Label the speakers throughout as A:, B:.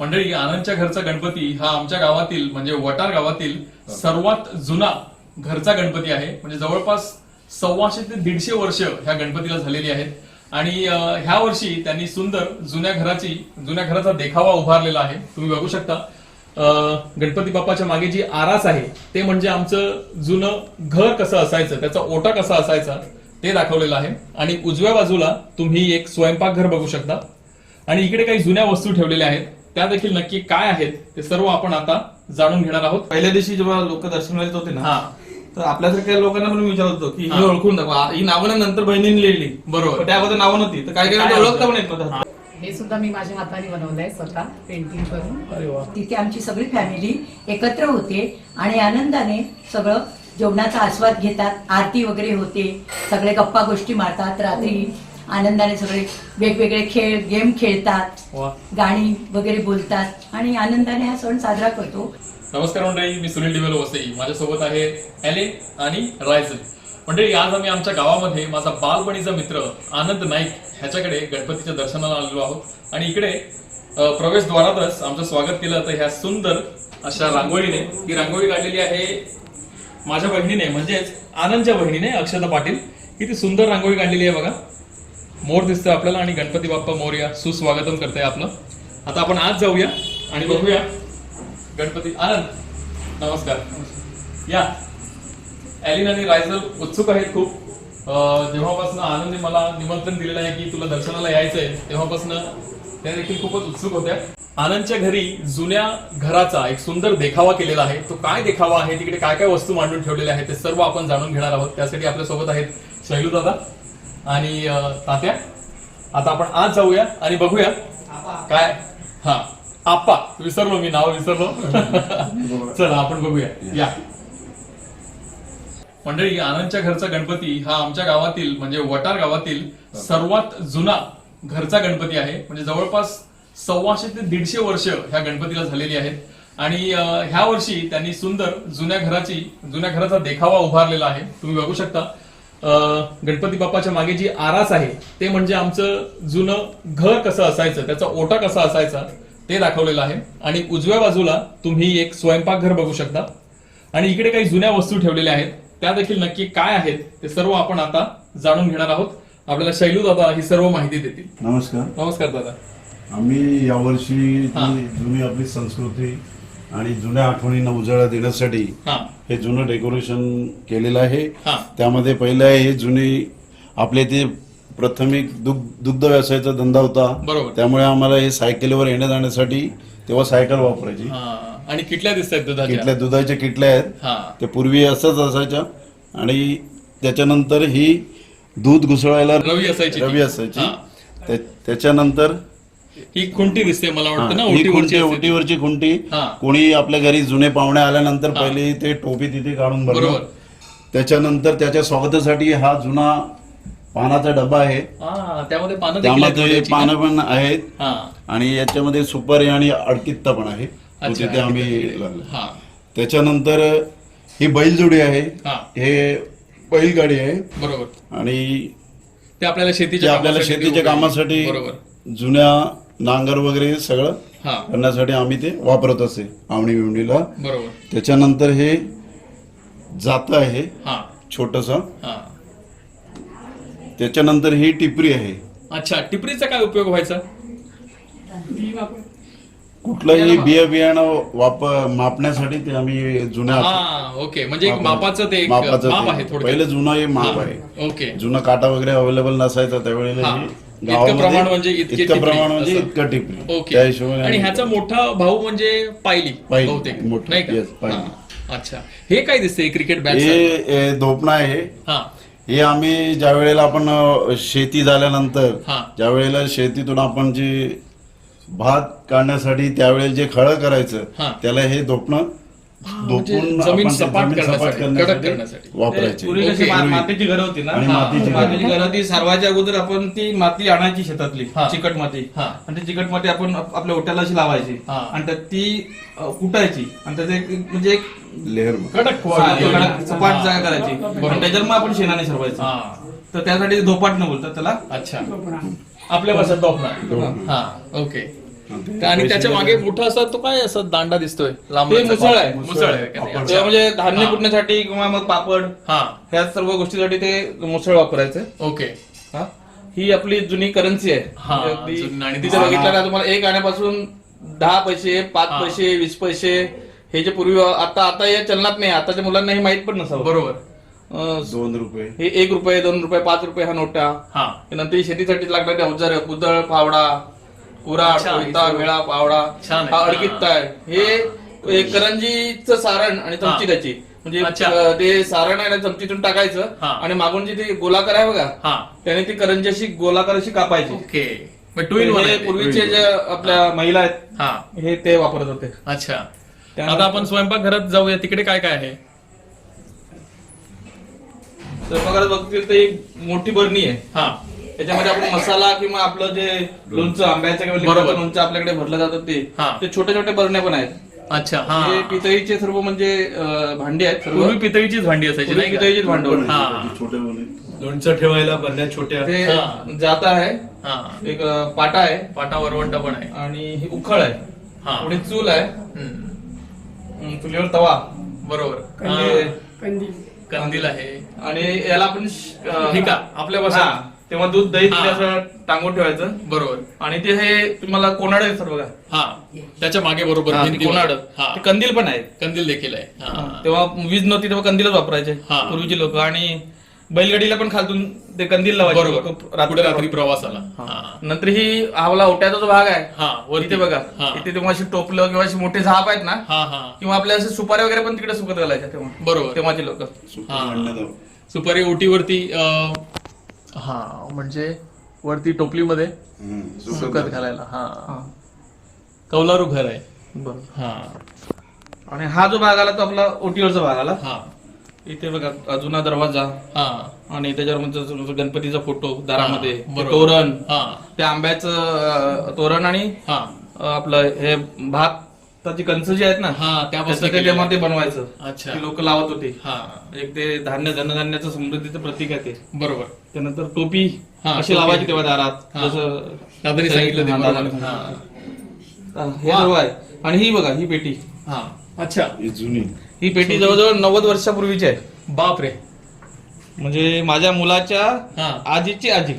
A: मंडळी आनंदच्या घरचा गणपती हा आमच्या गावातील म्हणजे वटार गावातील सर्वात जुना घरचा गणपती आहे. म्हणजे जवळपास सव्वाशे ते दीडशे वर्ष ह्या गणपतीला झालेली आहेत. आणि ह्या वर्षी त्यांनी सुंदर जुन्या घराची जुन्या घराचा देखावा उभारलेला आहे. तुम्ही बघू शकता. गणपती बाप्पाच्या मागे जी आरास आहे ते म्हणजे आमचं जुनं घर कसं असायचं त्याचा ओटा कसा असायचा ते दाखवलेलं आहे. आणि उजव्या बाजूला तुम्ही एक स्वयंपाकघर बघू शकता. आणि इकडे काही जुन्या वस्तू ठेवलेल्या आहेत. त्या देखील नक्की काय आहेत ते सर्व आपण आता जाणून घेणार आहोत.
B: पहिल्या दिवशी जेव्हा लोक दर्शनाला येत होते ना
A: हा.
B: तर आपल्यासारख्या लोकांना पण मी विचारत होतो की
A: हा.
B: ही. ओळखून दाखवा. ही नावं ना नंतर बहिणीने लिहिली.
A: बरोबर.
B: पण त्यामध्ये नावं नव्हती. तर काही
A: काय
B: ओळखता
A: होतं?
B: पण येत नव्हतं
C: हे. सुद्धा मी माझ्या हाताने बनवलंय स्वतः पेंटिंग करून.
D: तिथे आमची सगळी फॅमिली एकत्र होते आणि आनंदाने सगळं जेवणाचा आस्वाद घेतात आरती वगैरे होते सगळे गप्पा गोष्टी मारतात. रात्री आनंदाने सगळे वेगवेगळे खेळ गेम खेळतात
A: वा.
D: गाणी वगैरे बोलतात आणि आनंदाने हा सण साजरा करतो.
A: नमस्कार मंडळी मी सुनील डिवेलो वसई. माझ्यासोबत आहे एले आणि रायझल मंडळी आज आम्ही आमच्या गावामध्ये माझा बालपणीचा मित्र आनंद नाईक ह्याच्याकडे गणपतीच्या दर्शनाला आलेलो आहोत. आणि इकडे अ, प्रवेशद्वारातच आमचं स्वागत केलं तर ह्या सुंदर अशा रांगोळीने. ही रांगोळी काढलेली आहे माझ्या बहिणीने म्हणजेच आनंदच्या बहिणीने अक्षता पाटील. किती सुंदर रांगोळी काढलेली आहे बघा. मोर दिसतोय आपल्याला आणि गणपती बाप्पा मोरया सुस्वागतम करताय आपलं. आता आपण आज जाऊया आणि बघूया. गणपती आनंद. नमस्कार. या. ॲलिन आणि रायझल उत्सुक आहेत खूप. जेव्हापासून आनंदने मला निमंत्रण दिलेलं आहे की तुला दर्शनाला यायचंय तेव्हापासून त्या देखील खूपच उत्सुक होत्या. आनंदच्या घरी जुन्या घराचा एक सुंदर देखावा केलेला आहे. तो काय देखावा आहे? तिकडे काय काय वस्तू मांडून ठेवलेल्या आहेत? ते सर्व आपण जाणून घेणार आहोत. त्यासाठी आपल्यासोबत आहेत शैलू दादा. आणि तात्या आता आपण आज जाऊया आणि बघूया. काय? हा. आप्पा विसरलो मी नाव विसरलो. चला आपण बघूया. या. मंडळी आनंदच्या घरचा गणपती हा आमच्या गावातील म्हणजे वटार गावातील सर्वात जुना घरचा गणपती आहे. म्हणजे जवळपास सव्वाशे ते दीडशे वर्ष ह्या गणपतीला झालेली आहेत. आणि ह्या वर्षी त्यांनी सुंदर जुन्या घराची जुन्या घराचा देखावा उभारलेला आहे. तुम्ही बघू शकता. गणपती बाप्पाच्या मागे जी आरास आहे ते म्हणजे आमचं जुनं घर कसं असायचं त्याचा ओटा कसा असायचा ते दाखवलेलं आहे. आणि उजव्या बाजूला तुम्ही एक स्वयंपाकघर बघू शकता. आणि इकडे काही जुन्या वस्तू ठेवलेल्या आहेत. त्या देखील नक्की काय आहेत ते सर्व आपण आता जाणून घेणार आहोत. आपल्याला शैलू दादा ही सर्व माहिती देतील.
E: नमस्कार.
A: नमस्कार दादा.
E: आम्ही यावर्षी जुनी आपली संस्कृती आणि जुन्या आठवणींना उजाळा देण्यासाठी
A: हा.
E: जुनं डेकोरेशन केलेलं आहे.
A: हा.
E: त्यामध्ये पहिलं आहे हे जुनी आपले ते प्राथमिक दुग्ध दुग्ध व्यवसायाचा धंदा होता.
A: बरोबर.
E: त्यामुळे आम्हाला हे सायकलीवर येण्या जाण्यासाठी तेव्हा सायकल वापरायची.
A: हा. आणि किटल्या दिसत आहेत
E: किटल्या
A: दुधाच्या
E: दुधाच्या किटल्या आहेत.
A: हा.
E: ते पूर्वी असंच असायच्या. आणि त्याच्यानंतर ही दूध घुसळायला
A: रवी असायची.
E: रवी असायची. त्या- त्याच्यानंतर
A: ही खुंटी दिसते मला वाटतं ना
E: हा,
A: ओटीवरची
E: खुंटी
A: असते ती.
E: ओटीवरची खुंटी
A: हा.
E: कोणी आपल्या घरी जुने पाहुणे आल्यानंतर. पहिले ते टोपी तिथे काढून
A: बरोबर.
E: त्याच्यानंतर त्याच्या स्वागतासाठी हा जुना पानाचा डबा आहे
A: हा त्यामध्ये पानं देखील आहेत
E: त्यामध्ये
A: वड्याची ना?
E: पानं पण आहेत
A: हा
E: आणि याच्यामध्ये सुपारी आणि अडकित्ता पण आहे तो
A: अच्छा,
E: तिथे आम्ही. लावला.
A: हा
E: त्याच्यानंतर ही बैलजोडी आहे
A: हा
E: हे बैलगाडी आहे
A: बरोबर
E: आणि
A: ते आपल्याला
E: ते
A: शेतीच्या
E: आपल्याला
A: कामासाठी
E: शेतीच्या
A: उपयोगी.
E: कामासाठी
A: बरोबर
E: जुन्या नांगर वगैरे सगळं
A: हा.
E: करण्यासाठी आम्ही ते वापरत असे आवणी बिवणीला.
A: बरोबर.
E: त्याच्यानंतर हे जात आहे
A: हा.
E: छोटस.
A: हा.
E: त्याच्यानंतर ही टिपरी आहे.
A: अच्छा टिपरीचा काय उपयोग व्हायचा?
E: कुठलंही बिया बियाणं वाप मापण्यासाठी ते आम्ही जुन्या
A: हा ओके. म्हणजे एक. मापाचं ते एक
E: मापाचं ते. पहिलं जुनं हे माप आहे.
A: ओके.
E: जुना काटा वगैरे अवेलेबल नसायचा त्यावेळेला
A: हा.
E: हे
A: इतकं प्रमाण म्हणजे इतकी
E: इतकं
A: टिपरी
E: प्रमाण म्हणजे
A: असं.
E: इतकं टिपरी
A: ओके
E: त्या हिशोबाने
A: आणि
E: आम्ही-
A: ह्याचा मोठा भाऊ म्हणजे पायली
E: पायली.
A: बहुतेक
E: मोठा.
A: नाही का
E: Yes, पायली.
A: हा. अच्छा हे काय दिसतंय क्रिकेट बॅट
E: हे हे धोपणा आहे
A: हा
E: हे आम्ही ज्या वेळेला आपण अ, शेती झाल्यानंतर
A: हा.
E: ज्या वेळेला शेतीतून आपण जे भात काढण्यासाठी त्यावेळेला जे खळं
A: हा.
E: करायचं त्याला हे धोपणं
A: म्हणजे जमीन
E: आपण ते
A: सपाट
E: जमीन
A: करण्यासाठी, कडक करण्यासाठी.
E: वापरायचे
B: पूर्वी कशी
A: ओके.
B: मा- मातीची घरं होती ना
E: आणि. मातीची घरं.
B: मातीची घरं ती सारवायच्या अगोदर आपण ती माती आणायची शेतातली
A: हा.
B: चिकट माती
A: हा.
B: आणि ती चिकट माती आपण आप- आपल्या ओट्याला अशी लावायची
A: हा.
B: आणि त्यात ती अ, कुटायची आणि त्याचे एक- म्हणजे एक
E: लेअर
A: कडक
B: कडक सपाट जागा करायची
A: बरोबर.
B: आणि त्याच्यावर मग आपण शेणाने सरवायचं
A: हा
B: तर त्यासाठी धोपाट न बोलतात त्याला
A: अच्छा आपल्या भाषेत दोपणा हा ओके आणि त्याच्यामागे मोठा असा तो काय असा दांडा दिसतोय लांब
B: ते मुसळ आहे.
A: मुसळ आहे ते?
B: म्हणजे धान्य कुटण्यासाठी किंवा मग पापड
A: हा.
B: ह्या सर्व गोष्टीसाठी ते मुसळ वापरायचं.
A: ओके.
B: हा. ही आपली जुनी करन्सी आहे.
A: हा,
B: म्हणजे
A: नाणी
B: तिथे. बघितलं ना तुम्हाला एक आण्यापासून दहा पैसे पाच
A: हा.
B: पैसे वीस पैसे हे जे पूर्वी आता आता या चलनात नाही आताच्या मुलांना हे माहीत पण नसावं.
A: बरोबर.
E: दोन रुपये.
B: हे एक रुपये दोन रुपये पाच रुपये हा नोटा.
A: हा.
B: नंतर शेतीसाठी लागणारे अवजार कुदळ फावडा कुराड
A: अच्छा,
B: कोयता वेळा फावडा
A: छान आहे.
B: हा हे करंजीचं सारण आणि चमची
A: हा.
B: त्याची. म्हणजे
A: अच्छा.
B: अं, ते सारण आहे ना चमचीतून टाकायचं
A: हा.
B: आणि मागून जी ती गोलाकार आहे बघा
A: हा.
B: त्याने ती करंजी अशी गोलाकार अशी कापायची.
A: ओके. मग टू इन वन
B: हे
A: आहे ते.
B: पूर्वीचे जे आपल्या महिला आहेत
A: हा.
B: हे ते वापरत होते.
A: अच्छा.
B: त्यानंतर-
A: आता आपण स्वयंपाकघरात जाऊया. तिकडे काय काय आहे?
B: स्वयंपाकघरात बघतील तर एक मोठी बरणी आहे.
A: हा.
B: त्याच्यामध्ये आपण मसाला किंवा आपलं जे लोणचं आंब्याचं किंवा
A: बरोबर.
B: लोणचं आपल्याकडे भरलं जातं ते.
A: हा.
B: ते छोटे छोटे बरण्या पण आहेत.
A: अच्छा हा.
B: हे पितळीचे सर्व म्हणजे अं, भांडी आहेत सर्व.
A: पूर्वी पितळीचीच भांडी असायची
B: पूर्वी
A: नाही का?
B: पितळीचीच भांडवल
A: हा.
E: छोटे मुले
F: लोणचं ठेवायला बरण्या छोट्या.
B: ते
A: हा.
B: जाता आहे.
A: हा.
B: एक अं, पाटा आहे.
A: पाटा वरवंटा पण आहे.
B: आणि ही उखळ आहे.
A: हा.
B: पुढे चूल आहे.
A: हम्म.
B: अं, चुलीवर तवा.
A: बरोबर. हा. कंदील आहे.
B: आणि याला आपण श- अं,
A: हे का? आपल्या
B: हा. तेव्हा दूध दही
A: हा.
B: तिथे असं टांगून ठेवायचं.
A: बरोबर.
B: आणि ते हे तुम्हाला कोणाड आहे सर बघा?
A: हा. त्याच्यामागे बरोबर
B: हा, ते
A: भिंतीवर.
B: कोणाड?
A: हा.
B: ते कंदील पण आहे
A: कंदील देखील आहे. हा.
B: तेव्हा वीज नव्हती तेव्हा कंदीलच वापरायचे
A: हा.
B: पूर्वीचे लोक. आणि बैलगाडीला पण खालतून ते कंदील लावायचे
A: बरोबर. पुढे रात्री प्रवासाला.
B: हा.
A: हा.
B: नंतर ही आवला ओट्याचा जो भाग आहे.
A: हा वरती.
B: इथे बघा.
A: हा.
B: इथे तेव्हा अशी टोपलं किंवा अशी मोठे झाप आहेत ना
A: हा हा.
B: किंवा आपल्या असे सुपारी वगैरे पण तिकडे सुकत घालायच्या तेव्हा.
A: बरोबर.
B: तेव्हाचे लोक.
A: हा. सुपारी ओटीवरती अं, हा म्हणजे वरती टोपलीमध्ये सुकत घालायला. हा. कौलारू घर आहे.
B: बरोबर.
A: हा.
B: आणि हा जो भाग आला तो आपला ओटीवरचा भाग आला.
A: हा.
B: इथे बघा जुना दरवाजा.
A: हा.
B: आणि त्याच्यावर म्हणजे गणपतीचा फोटो दारामध्ये ते. तोरण.
A: हा.
B: ते आंब्याचं तोरण आणि
A: हा.
B: आपलं हे भाताची कंच जी आहेत ना
A: हा त्यापासून
B: त्याचं ते
A: केलेलं
B: तेव्हा ते
A: आहे.
B: बनवायचं.
A: अच्छा.
B: ती लोक लावत होते.
A: हा.
B: एक ते धान्य धनधान्याचं समृद्धीचं प्रतीक आहे ते.
A: बरोबर.
B: त्यानंतर टोपी
A: हा,
B: अशी
A: टोपी.
B: लावायची तेव्हा दारात.
A: हा.
B: जसं
A: दादानी सांगितलं ते
B: हा,
A: बरोबर.
B: सर्व आहे. आणि ही बघा ही पेटी.
A: हा. अच्छा.
E: ही जुनी.
B: ही पेटी जवळजवळ नव्वद वर्षापूर्वीची आहे.
A: बाप रे
B: म्हणजे माझ्या मुलाच्या
A: हा.
B: आजीची आजी.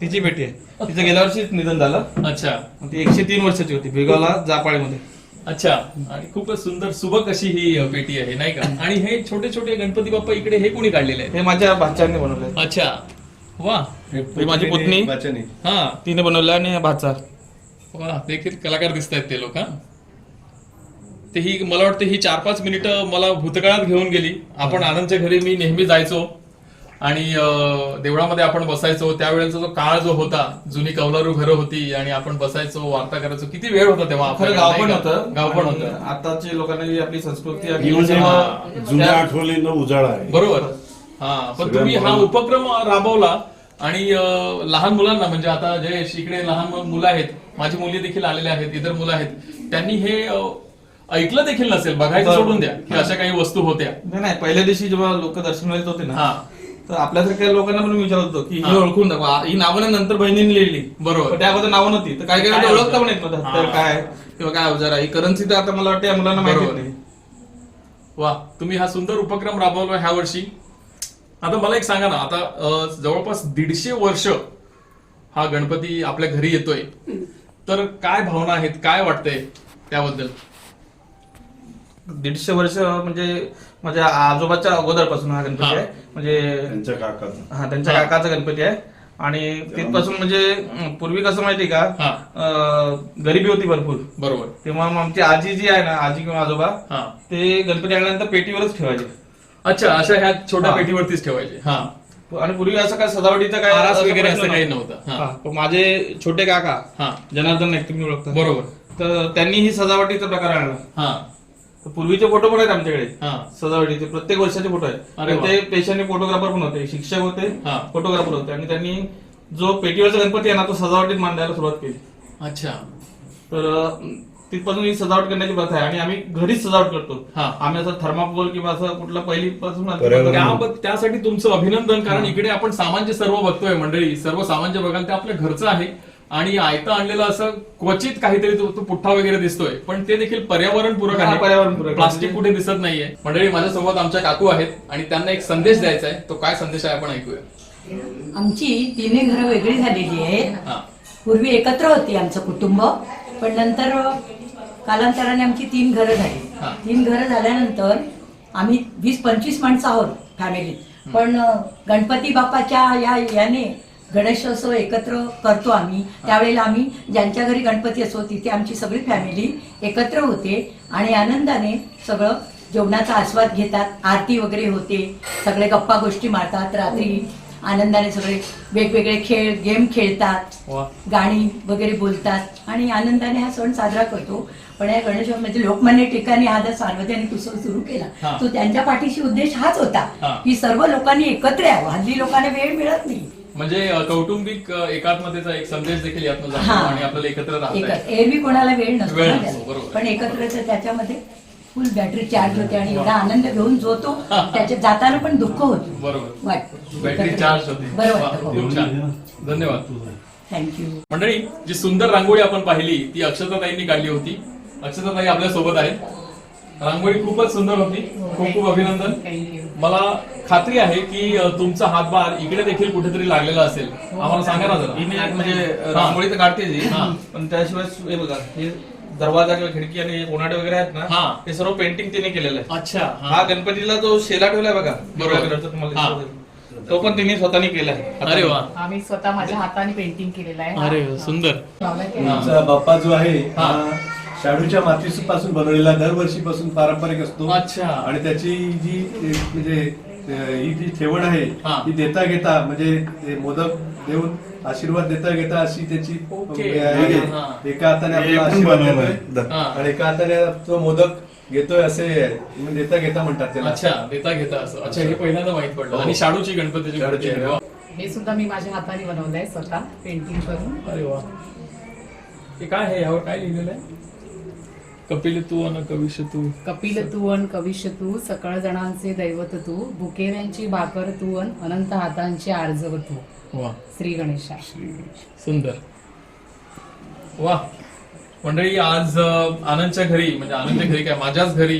B: तिची पेटी आहे. तिचं गेल्या वर्षीच निधन झालं.
A: अच्छा.
B: ती एकशे तीन वर्षाची होती. बेगावला जापाळीमध्ये.
A: अच्छा. आणि खूपच सुंदर सुबक अशी ही पेटी आहे नाही का? आणि हे छोटे छोटे गणपती बाप्पा इकडे हे कोणी काढलेले आहेत?
B: हे माझ्या भाच्याने बनवलंय
A: अच्छा. वा.
B: ही माझी पुतणी?
F: वाचने
A: हा.
B: तिने बनवलं आणि हा भाचा
A: वा देखील कलाकार दिसत आहेत ते लोक हा. ते ही मला वाटतं ही चार पाच मिनिटं मला भूतकाळात घेऊन गेली. आपण आनंदच्या घरी मी नेहमी जायचो. आणि देवळामध्ये आपण बसायचो त्यावेळेचा जो काळ जो होता जुनी कौलारू घरं होती आणि आपण बसायचो वार्ता करायचो किती वेळ होता तेव्हा
B: खरं गाव पण? होतं
A: गाव पण होतं
B: आताच्या लोकांना जी आपली संस्कृती.
E: जुन्या आठवणींना उजाळा आहे
A: बरोबर हा पण तुम्ही हा उपक्रम राबवला आणि लहान मुलांना म्हणजे आता जे इकडे लहान मुलं आहेत माझी मुली देखील आलेले आहेत इतर मुलं आहेत त्यांनी हे ऐकलं देखील नसेल बघायचं. सोडून द्या की अशा काही वस्तू होत्या
B: नाही नाही पहिल्या दिवशी जेव्हा लोक दर्शनाला येत होते ना
A: हा
B: तर आपल्यासारख्या लोकांना पण मी विचारत होतो की
A: हा.
B: ओळखून दाखवा. ही नावं ना नंतर बहिणीने लिहिली.
A: बरोबर.
B: पण त्या अगोदर नावं नव्हती. तर काय काय
A: काय
B: ओळखता? पण येत नव्हतं. तर काय? किंवा काय अवजार आहे? ही करन्सी तर आता मला वाटतं या मुलांना माहिती
A: बरोबर.
B: नाही
A: वा तुम्ही हा सुंदर उपक्रम राबवला ह्या वर्षी. आता मला एक सांगा ना आता अं, जवळपास दीडशे वर्ष हा गणपती आपल्या घरी येतोय. तर काय भावना आहेत? काय वाटतंय त्याबद्दल?
B: दीडशे वर्ष म्हणजे माझ्या आजोबाच्या अगोदरपासून हा गणपती
A: हा.
B: आहे. म्हणजे
E: त्यांच्या काकाचा.
B: हा त्यांच्या
A: हा.
B: काकाचा गणपती आहे. आणि तिथपासून म्हणजे पूर्वी कसं माहिती का
A: हा.
B: अं, गरिबी होती भरपूर.
A: बरोबर.
B: तेव्हा मग आमची आजी जी आहे ना आजी किंवा आजोबा
A: हा.
B: ते गणपती आणल्यानंतर पेटीवरच ठेवायचे.
A: अच्छा अशा ह्या छोट्या
B: हा.
A: पेटीवरतीच ठेवायचे. हा.
B: आणि पूर्वी असं काय सजावटीचं काय
A: आरास
B: असं
A: वगैरे असं काही
B: नव्हता.
A: हा.
B: हा, पण माझे छोटे काका
A: हा.
B: जनार्दन नाईक तुम्ही ओळखता.
A: बरोबर.
B: तर त्यांनी ही सजावटीचा प्रकार आणला.
A: हा.
B: पूर्वीचे फोटो पण आहेत आमच्याकडे.
A: हा.
B: सजावटीचे प्रत्येक वर्षाचे फोटो आहेत. ते पेशाने फोटोग्राफर पण होते शिक्षक होते
A: हा.
B: फोटोग्राफर होते. आणि त्यांनी जो पेटीवरचा गणपती आहे ना तो सजावटीत मांडायला सुरुवात केली.
A: अच्छा.
B: तर तिथपासून ही सजावट करण्याची प्रथा आहे. आणि आम्ही घरीच सजावट करतो.
A: हा.
B: आम्ही असं थर्माकोल किंवा असं कुठलं पहिलीपासून
A: त्यासाठी तुमचं अभिनंदन कारण इकडे आपण सामान्य सर्व बघतोय मंडळी. सर्व सामान्य बघाल ते आपल्या घरचं आहे. आणि आयतं आणलेलं असं क्वचित काहीतरी तो तो पुठ्ठा वगैरे दिसतोय. पण ते देखील पर्यावरणपूरक आहे.
B: पर्यावरणपूरक.
A: प्लास्टिक कुठे दिसत नाहीये. मंडळी माझ्यासोबत आमच्या काकू आहेत आणि त्यांना एक संदेश द्यायचा आहे. तो काय संदेश आहे आपण ऐकूया.
D: आमची तिन्ही घरं वेगळी झालेली आहेत.
A: हा.
D: पूर्वी एकत्र होती आमचं कुटुंब पण नंतर कालांतराने आमची तीन घरं. झाली. तीन घरं झाल्यानंतर आम्ही वीस पंचवीस माणसं आहोत फॅमिलीत पण गणपती बाप्पाच्या या याने गणेशोत्सव एकत्र करतो आम्ही. त्यावेळेला आम्ही ज्यांच्या घरी गणपती असो तिथे आमची सगळी फॅमिली एकत्र होते आणि आनंदाने सगळं जेवणाचा आस्वाद घेतात आरती वगैरे होते सगळे गप्पा गोष्टी मारतात रात्री. आनंदाने सगळे वेगवेगळे खेळ गेम खेळतात गाणी वगैरे बोलतात आणि आनंदाने हा सण साजरा करतो. पण या गणेश म्हणजे लोकमान्य टिकाणी हा जर सार्वजनिक उत्सव सुरू केला. तो त्यांच्या पाठीशी उद्देश हाच. होता की सर्व लोकांनी एकत्र यावं. हल्ली लोकांना वेळ मिळत नाही.
A: म्हणजे कौटुंबिक एकात्मतेचा एक संदेश देखील यातनं जातो
D: हा.
A: आणि आपल्याला एकत्र राहता.
D: एरवी कोणाला वेळ नसतो
A: वेळ
D: ना
A: नसतो,
D: त्याला.
A: बरोबर.
D: पण एकत्र त्याच्यामध्ये फुल बॅटरी चार्ज होते आणि एवढा आनंद घेऊन जो तो त्याच्यात जाताना पण दुःख होतो.
A: बरोबर.
D: वाटतं
A: बॅटरी चार्ज होते.
D: बरं
A: वा,
D: वाटतं हो.
A: खूप छान धन्यवाद.
D: थँक्यू
A: मंडळी जी सुंदर रांगोळी आपण पाहिली ती अक्षताताईंनी काढली होती. अक्षताताई आपल्यासोबत आहेत. रांगोळी खूपच सुंदर होती खूप खूप अभिनंदन
C: थँक्यू
A: मला खात्री आहे की तुमचा हातभार इकडे देखील कुठेतरी लागलेला असेल आम्हाला सांगा ना जरा
B: म्हणजे
A: हा.
B: रांगोळी तर काढते जी
A: हा.
B: पण त्याशिवाय हे बघा हे दरवाजा किंवा खिडकी आणि हे कोनाडे वगैरे आहेत
A: हा.
B: ना हे सर्व पेंटिंग तिने केलेलं आहे
A: अच्छा
B: हा गणपतीला जो शेला ठेवलाय बघा
A: बरोबर.
B: तुम्हाला
A: हा.
B: तो पण तिने स्वतःने केलाय
A: अरे वा
C: आम्ही स्वतः माझ्या हाताने पेंटिंग केलेलं आहे
A: अरे सुंदर. हा.
F: बाप्पा जो आहे
A: हा.
F: हा शाडूच्या मातीपासून बनवलेला दरवर्षीपासून पारंपरिक असतो
A: अच्छा.
F: आणि त्याची जी म्हणजे ही जी ठेवण आहे
A: हा.
F: ती देता घेता म्हणजे मोदक देऊन आशीर्वाद देता घेता अशी त्याची. हे.
A: हा.
F: एका हाताने
E: हे
F: आपला आशीर्वाद. देतोय
A: हा.
F: आणि एका हाताने तो मोदक घेतोय असे म्हणजे देता घेता म्हणतात त्याला
A: अच्छा देता घेता असं अच्छा हे पहिल्यांदा माहीत पडलं आणि शाडूची गणपतीची. वा.
C: हे सुद्धा मी माझ्या हाताने बनवलंय स्वतः पेंटिंग करून
A: अरे वा हे काय आहे यावर काय लिहिलेलं आहे कपिल तू अन कविश तू.
C: कपिल तू अन कविश तू सकळ जणांचे दैवत तू बुकेऱ्यांची भाकर तू अन अनंत हातांची आर्जव तू.
A: वा.
C: श्री गणेशा.
A: सुंदर. वा. मंडळी आज आनंदच्या घरी म्हणजे आनंदच्या घरी काय माझ्याच घरी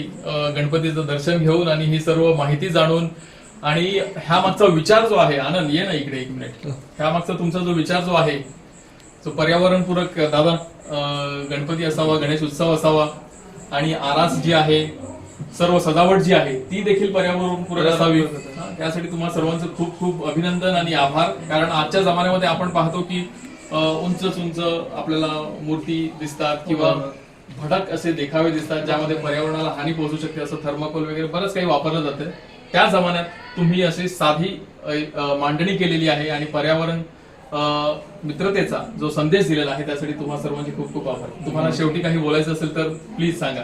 A: गणपतीचं दर्शन घेऊन आणि ही सर्व माहिती जाणून आणि ह्या मागचा विचार जो आहे आनंद ये ना इकडे एक मिनिट. ह्या मागचा तुमचा जो विचार जो आहे जो पर्यावरणपूरक दादा गणपती असावा गणेश उत्सव असावा आणि आरास जी आहे सर्व सजावट जी आहे ती देखील पर्यावरणपूरक असावी. हा, त्यासाठी तुम्हाला सर्वांचं खूप खूप अभिनंदन आणि आभार. कारण आजच्या जमान्यामध्ये आपण पाहतो की उंच उंच आपल्याला मूर्ती दिसतात किंवा भडक असे देखावे दिसतात ज्यामध्ये पर्यावरणाला हानी पोहोचू शकते असं थर्माकोल वगैरे बरंच काही वापरलं जातं. त्या जमान्यात तुम्ही अशी साधी मांडणी केलेली आहे आणि पर्यावरण मित्रतेचा जो संदेश दिलेला आहे त्यासाठी तुम्हाला सर्वांचे खूप खूप आभार तुम्हाला शेवटी काही बोलायचं असेल तर प्लीज सांगा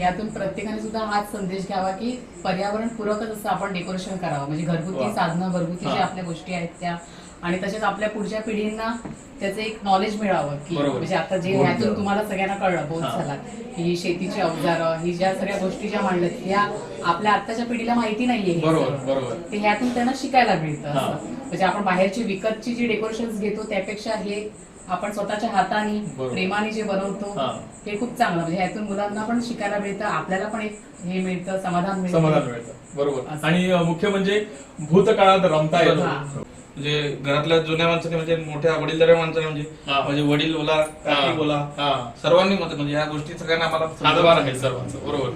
C: यातून प्रत्येकाने सुद्धा हाच संदेश घ्यावा की पर्यावरण पूरकच असं आपण डेकोरेशन करावं म्हणजे. घरगुती साधनं घरगुती. ज्या आपल्या गोष्टी आहेत त्या आणि तसेच आपल्या पुढच्या पिढींना त्याचं एक नॉलेज मिळावं की. म्हणजे आता जे ह्यातून. तुम्हाला सगळ्यांना कळलं बोध. झाला की ही शेतीची अवजारं ही ज्या सगळ्या गोष्टी ज्या मांडल्यात ह्या आपल्या आत्ताच्या पिढीला माहिती नाहीये ते ह्यातून त्यांना शिकायला मिळतं. म्हणजे आपण बाहेरची विकतची जी डेकोरेशन घेतो त्यापेक्षा हे आपण स्वतःच्या हाताने. प्रेमाने जे बनवतो
A: हा.
C: खूप चांगलं म्हणजे ह्यातून मुलांना पण शिकायला मिळतं आपल्याला पण एक हे मिळतं समाधान मिळतं
A: समाधान मिळतं बरोबर. आणि मुख्य म्हणजे भूतकाळात रमता येतं.
B: म्हणजे घरातल्या जुन्या माणसाने म्हणजे मोठ्या वडीलधाऱ्या माणसाने म्हणजे. म्हणजे वडील बोला बोला. सर्वांनी मत म्हणजे या गोष्टी सगळ्यांना आम्हाला
A: सर्वांचं बरोबर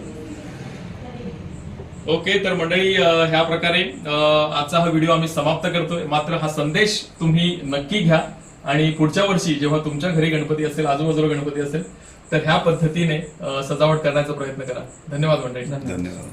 A: ओके तर मंडळी ह्या प्रकारे आजचा हा व्हिडिओ आम्ही समाप्त करतोय. मात्र हा संदेश तुम्ही नक्की घ्या आणि पुढच्या वर्षी जेव्हा तुमच्या घरी गणपती असेल आजूबाजूला गणपती असेल तर ह्या पद्धतीने सजावट करण्याचा प्रयत्न करा. धन्यवाद मंडळी.
E: धन्यवाद.